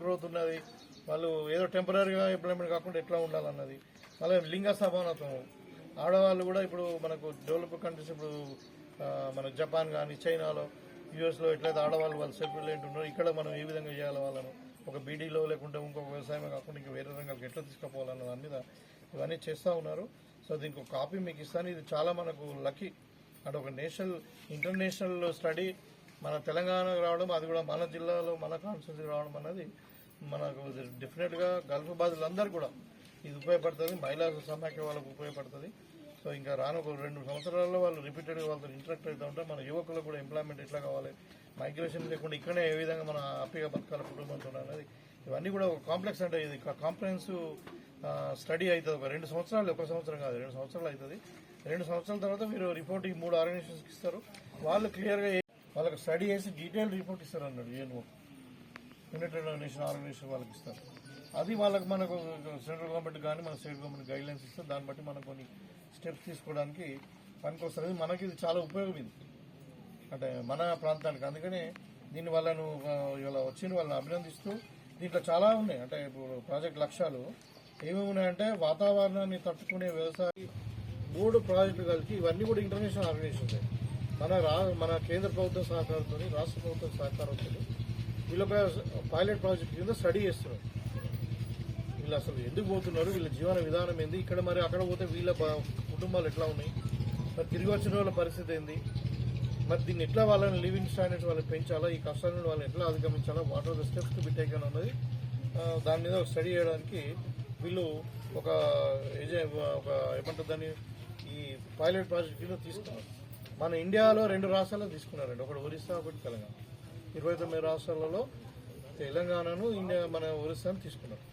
Growth ఉన్నది. వాళ్ళు ఏదో టెంపరీగా ఎంప్లాయ్మెంట్ కాకుండా ఎట్లా ఉండాలన్నది. మళ్ళీ లింగ సమానత్వం ఆడవాళ్ళు కూడా ఇప్పుడు మనకు డెవలప్ కంట్రీస్ ఇప్పుడు మన జపాన్ కానీ చైనాలో యూఎస్లో ఎట్లయితే ఆడవాళ్ళు వాళ్ళు సెల్ఫ్ రిలయంట్ ఉన్నారో ఇక్కడ మనం ఏ విధంగా చేయాలి వాళ్ళను? ఒక బీడీలో లేకుంటే ఇంకొక వ్యవసాయం కాకుండా ఇంకా వేరే రంగాలకు ఎట్లా తీసుకుపోవాలన్న దాని మీద ఇవన్నీ చేస్తూ ఉన్నారు. సో దీనికి ఒక కాపీ మీకు ఇస్తాను. ఇది చాలా మనకు లక్కీ అంటే ఒక నేషనల్ ఇంటర్నేషనల్ స్టడీ మన తెలంగాణకు రావడం అది కూడా మన జిల్లాలో మన కాన్స్టిట్యూన్సీ రావడం అన్నది మనకు డెఫినెట్గా గల్ఫ్ బాధితులందరూ కూడా ఇది ఉపయోగపడుతుంది మహిళా సమాఖ్య వాళ్ళకు ఉపయోగపడుతుంది. సో ఇంకా రాను ఒక రెండు సంవత్సరాల్లో వాళ్ళు రిపీటెడ్గా వాళ్ళతో ఇంటరాక్ట్ అవుతూ ఉంటే మన యువకులకు కూడా ఎంప్లాయ్మెంట్ ఎట్లా కావాలి మైగ్రేషన్ లేకుండా ఇక్కడే ఏ విధంగా మన హ్యాపీగా బతకాలి కుటుంబంతో అనేది ఇవన్నీ కూడా ఒక కాంప్లెక్స్ అంటే ఇది కాంప్రహెన్సివ్ స్టడీ అవుతుంది. ఒక రెండు సంవత్సరాలు ఒక సంవత్సరం కాదు రెండు సంవత్సరాలు అవుతుంది. రెండు సంవత్సరాల తర్వాత మీరు రిపోర్ట్ ఈ మూడు ఆర్గనైజేషన్స్కి ఇస్తారు. వాళ్ళు క్లియర్గా వాళ్ళకి స్టడీ చేసి డీటెయిల్ రిపోర్ట్ ఇస్తారు అన్నాడు ఏనుగు. యునైటెడ్ నేషన్ ఆర్గనైజేషన్ వాళ్ళకి ఇస్తారు. అది వాళ్ళకి మనకు సెంట్రల్ గవర్నమెంట్ కానీ మన స్టేట్ గవర్నమెంట్ గైడ్ లైన్స్ ఇస్తే దాన్ని బట్టి మనం కొన్ని స్టెప్స్ తీసుకోవడానికి పనికొస్తుంది మనకి ఇది చాలా ఉపయోగం ఇది. అంటే మన ప్రాంతానికి. అందుకనే దీని వాళ్ళను ఆ, ఇవాళ వచ్చిన వాళ్ళని అభినందిస్తూ దీంట్లో చాలా ఉన్నాయి. అంటే ఇప్పుడు ప్రాజెక్ట్ లక్ష్యాలు ఏమేమి ఉన్నాయంటే వాతావరణాన్ని తట్టుకునే వ్యవసాయ మూడు ప్రాజెక్టులు కలిపి ఇవన్నీ కూడా ఇంటర్నేషనల్ ఆర్గనైజేషన్ మన రా మన కేంద్ర ప్రభుత్వం సహకారంతో రాష్ట్ర ప్రభుత్వం సహకారంతో వీళ్ళపై పైలట్ ప్రాజెక్ట్ కింద స్టడీ చేస్తున్నారు. వీళ్ళు అసలు ఎందుకు పోతున్నారు? వీళ్ళ జీవన విధానం ఏంది? ఇక్కడ మరి అక్కడ పోతే వీళ్ళ కుటుంబాలు ఎట్లా ఉన్నాయి? మరి తిరిగి వచ్చిన వాళ్ళ పరిస్థితి ఏంది? మరి దీన్ని ఎట్లా వాళ్ళని లివింగ్ స్టాండర్డ్స్ వాళ్ళని పెంచాలా? ఈ కష్టాలను వాళ్ళని ఎట్లా అధిగమించాలా? What are the steps to be taken అన్నది దాని మీద ఒక స్టడీ చేయడానికి వీళ్ళు ఒక ఏజె- ఒక ఏమంటారు దాన్ని? పైలట్ ప్రాజెక్ట్ కింద తీసుకున్నారు. మన ఇండియాలో రెండు రాష్ట్రాలు తీసుకున్నారండి. ఒకటి ఒరిస్సా ఒకటి తెలంగాణ. ఇరవై తొమ్మిది రాష్ట్రాలలో తెలంగాణను ఇండియా మన ఒరిస్సాను తీసుకున్నారు.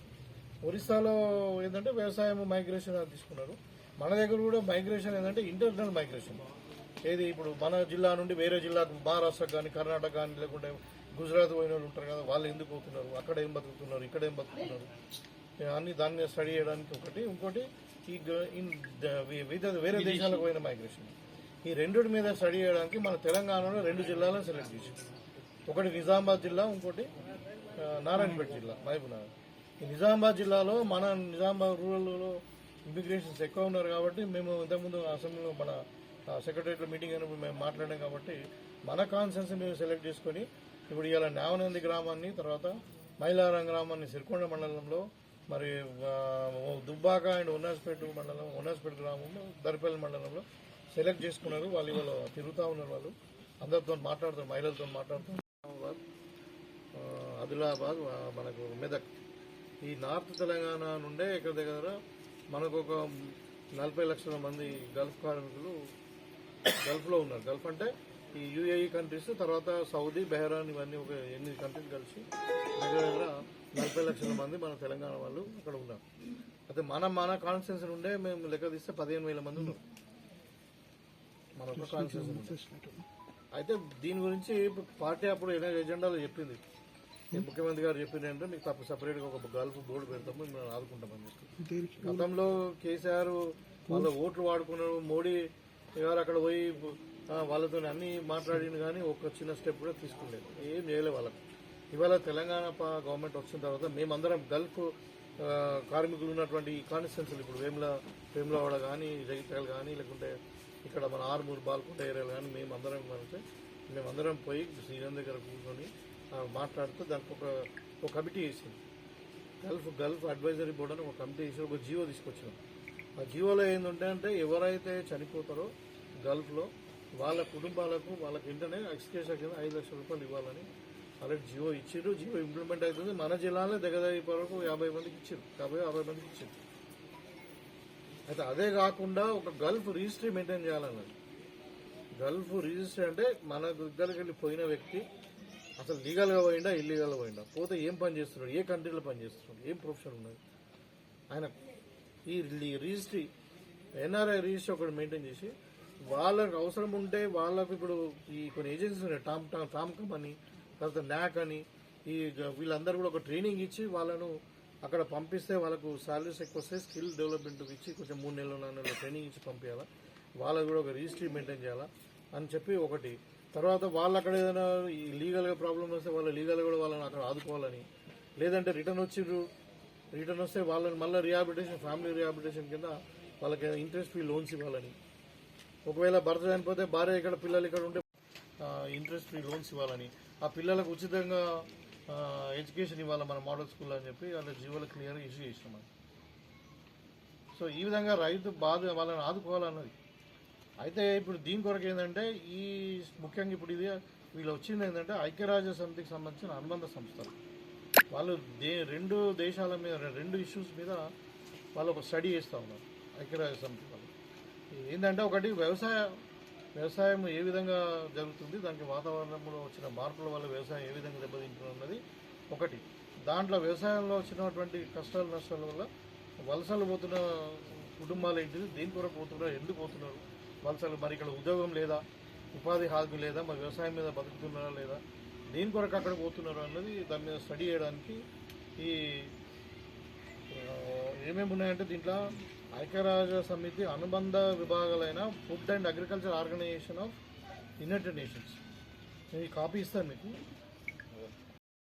ఒరిస్సాలో ఏంటంటే వ్యవసాయం మైగ్రేషన్ అది తీసుకున్నారు. మన దగ్గర కూడా మైగ్రేషన్ ఏంటంటే ఇంటర్నల్ మైగ్రేషన్. ఏది ఇప్పుడు మన జిల్లా నుండి వేరే జిల్లాకు మహారాష్ట్ర కానీ కర్ణాటక కానీ లేకుంటే గుజరాత్ పోయిన వాళ్ళు ఉంటారు కదా వాళ్ళు ఎందుకు పోతున్నారు? అక్కడ ఏం బతుకుతున్నారు? ఇక్కడ ఏం బతుకుతున్నారు? అన్ని దాన్ని స్టడీ చేయడానికి ఒకటి. ఇంకోటి ఈ ఇన్ వేరే దేశాలకు పోయిన మైగ్రేషన్ ఈ రెండిటి మీద స్టడీ చేయడానికి మన తెలంగాణలో రెండు జిల్లాలను సెలెక్ట్ చేసాం ఒకటి నిజామాబాద్ జిల్లా ఇంకోటి నారాయణపేట జిల్లా మహబూబ్నగర్. ఈ నిజామాబాద్ జిల్లాలో మన నిజామాబాద్ రూరల్లో ఇమిగ్రేషన్స్ ఎక్కువ ఉన్నారు కాబట్టి మేము ఇంతకుముందు అసెంబ్లీలో మన సెక్రటరీలో మీటింగ్ అయినప్పుడు మేము మాట్లాడాం కాబట్టి మన కాన్సెన్స్ మేము సెలెక్ట్ చేసుకొని ఇప్పుడు ఇవాళ నావనంది గ్రామాన్ని తర్వాత మైలారం గ్రామాన్ని సిరికొండ మండలంలో మరి దుబ్బాక అండ్ ఉన్నాస్పేట మండలం ఉన్నాస్పేట గ్రామంలో దరిపల్లి మండలంలో సెలెక్ట్ చేసుకున్నారు. వాళ్ళు ఇవాళ తిరుగుతూ ఉన్నారు వాళ్ళు. అందరితో మాట్లాడుతారు మహిళలతో మాట్లాడుతున్నారు ఆదిలాబాద్ మనకు మెదక్. ఈ నార్త్ తెలంగాణ నుండే ఇక్కడ దగ్గర మనకు ఒక నలభై లక్షల మంది గల్ఫ్ కార్మికులు గల్ఫ్లో ఉన్నారు. గల్ఫ్ అంటే ఈ యూఏఈ కంట్రీస్ తర్వాత సౌదీ బెహరాన్ ఇవన్నీ ఒక ఎనిమిది కంట్రీస్ కలిసి దగ్గర దగ్గర నలభై లక్షల మంది మన తెలంగాణ వాళ్ళు అక్కడ ఉన్నారు. అయితే మన మన కాన్స్టిట్యూన్సీ నుండే మేము లెక్క తీస్తే పదిహేను వేల మంది ఉన్నారు. మన ఒక కాన్స్టిట్యూన్సీ అయితే దీని గురించి పార్టీ అప్పుడు ఎజెండాలో చెప్పింది. ఈ ముఖ్యమంత్రి గారు చెప్పింది అంటే మీకు తప్ప సపరేట్గా ఒక గల్ఫ్ బోర్డు పెడతాము మేము ఆదుకుంటామని చెప్పి. గతంలో కేసీఆర్ వాళ్ళ ఓట్లు వాడుకున్నారు మోడీ గారు అక్కడ పోయి వాళ్ళతో అన్ని మాట్లాడింది కానీ ఒక చిన్న స్టెప్ కూడా తీసుకోలేదు. ఏం చేయలేదు వాళ్ళకి. ఇవాళ తెలంగాణ గవర్నమెంట్ వచ్చిన తర్వాత మేమందరం గల్ఫ్ కార్మికులు ఉన్నటువంటి కాన్స్టిట్యున్సీలు ఇప్పుడు వేముల వేములవాడ కానీ జగిత్యాల కానీ లేకుంటే ఇక్కడ మన ఆరుమూరు బాల్కుంట ఏరియాలు కానీ మేమందరం కలిసి మేమందరం పోయి శ్రీరామ్ దగ్గర కూర్చొని మాట్లాడుతూ దానికి ఒక ఒక కమిటీ వేసింది. గల్ఫ్ గల్ఫ్ అడ్వైజరీ బోర్డు అని ఒక కమిటీ వేసి ఒక జీవో తీసుకొచ్చాం ఆ జీవోలో ఏంటంటే అంటే ఎవరైతే చనిపోతారో గల్ఫ్లో వాళ్ళ కుటుంబాలకు వాళ్ళకి వెంటనే ఎక్స్కేషన్ కింద ఐదు లక్షల రూపాయలు ఇవ్వాలని వాళ్ళకి జియో ఇచ్చారు జియో ఇంప్లిమెంట్ అవుతుంది మన జిల్లాలో దగ్గర దగ్గర వరకు యాభై మందికి ఇచ్చారు యాభై యాభై మందికి ఇచ్చారు అయితే అదే కాకుండా ఒక గల్ఫ్ రిజిస్ట్రీ మెయింటైన్ చేయాలన్నది. గల్ఫ్ రిజిస్ట్రీ అంటే మన దగ్గరికి వెళ్ళి పోయిన వ్యక్తి అసలు లీగల్గా పోయిందా ఇల్లీగల్గా పోయిందా పోతే ఏం పని చేస్తున్నాడు? ఏ కంట్రీలో పని చేస్తున్నాడు? ఏం ప్రొఫెషన్ ఉన్నది? ఆయన ఈ రిజిస్ట్రీ ఎన్ఆర్ఐ రిజిస్ట్రీ ఒకటి మెయింటైన్ చేసి వాళ్ళకు అవసరం ఉంటే వాళ్ళకు ఇప్పుడు ఈ కొన్ని ఏజెన్సీస్ ఉన్నాయి. టామ్ టామ్ టామ్కమ్ అని తర్వాత న్యాక్ అని ఈ వీళ్ళందరూ కూడా ఒక ట్రైనింగ్ ఇచ్చి వాళ్ళను అక్కడ పంపిస్తే వాళ్ళకు సాలరీస్ ఎక్కువ వస్తాయి స్కిల్ డెవలప్మెంట్ ఇచ్చి కొంచెం మూడు నెలలు నాలుగు నెలలు ట్రైనింగ్ ఇచ్చి పంపించాలా వాళ్ళకు కూడా ఒక రిజిస్ట్రీ మెయింటైన్ చేయాలా అని చెప్పి ఒకటి. తర్వాత వాళ్ళు అక్కడ ఏదైనా ఈ లీగల్గా ప్రాబ్లం వస్తే వాళ్ళ లీగల్గా కూడా వాళ్ళని అక్కడ ఆదుకోవాలని. లేదంటే రిటర్న్ వచ్చిర్రు రిటర్న్ వస్తే వాళ్ళని మళ్ళీ రిహాబిలిటేషన్ ఫ్యామిలీ రిహాబిలిటేషన్ కింద వాళ్ళకి ఇంట్రెస్ట్ ఫీ లోన్స్ ఇవ్వాలని. ఒకవేళ భర్త చనిపోతే భార్య ఇక్కడ పిల్లలు ఇక్కడ ఉంటే ఇంట్రెస్ట్ ఫ్రీ లోన్స్ ఇవ్వాలని ఆ పిల్లలకు ఉచితంగా ఎడ్యుకేషన్ ఇవ్వాలి మన మోడల్ స్కూల్ అని చెప్పి వాళ్ళ జీవోలు క్లియర్గా ఇష్యూ చేసినాం సో ఈ విధంగా రైతు బాధ వాళ్ళని ఆదుకోవాలన్నది. అయితే ఇప్పుడు దీని కొరకు ఏంటంటే ఈ ముఖ్యంగా ఇప్పుడు ఇది వీళ్ళు వచ్చింది ఏంటంటే ఐక్యరాజ్య సమితికి సంబంధించిన అనుబంధ సంస్థలు. వాళ్ళు దే రెండు దేశాల మీద రెండు ఇష్యూస్ మీద వాళ్ళు ఒక స్టడీ చేస్తూ ఉన్నారు ఐక్యరాజ్య సమితి వాళ్ళు. ఏంటంటే ఒకటి వ్యవసాయ వ్యవసాయం ఏ విధంగా జరుగుతుంది దానికి వాతావరణంలో వచ్చిన మార్పుల వల్ల వ్యవసాయం ఏ విధంగా దెబ్బతింటున్నది ఒకటి. దాంట్లో వ్యవసాయంలో వచ్చినటువంటి కష్టాలు నష్టాల వల్ల వలసలు పోతున్న కుటుంబాలు ఏంటిది దేని కొరకు పోతున్నారు ఎందుకు పోతున్నారు? వలసలు మరి ఇక్కడ ఉద్యోగం లేదా ఉపాధి హామీ లేదా మరి వ్యవసాయం మీద బతుకుతున్నారా లేదా దేని కొరకు అక్కడ పోతున్నారు అన్నది దాని మీద స్టడీ చేయడానికి ఈ ఏమేమి ఉన్నాయంటే దీంట్లో ఐక్యరాజ్య సమితి అనుబంధ విభాగాలైన food and agriculture organisation of United Nations. నేను ఈ కాపీ ఇస్తాను మీకు.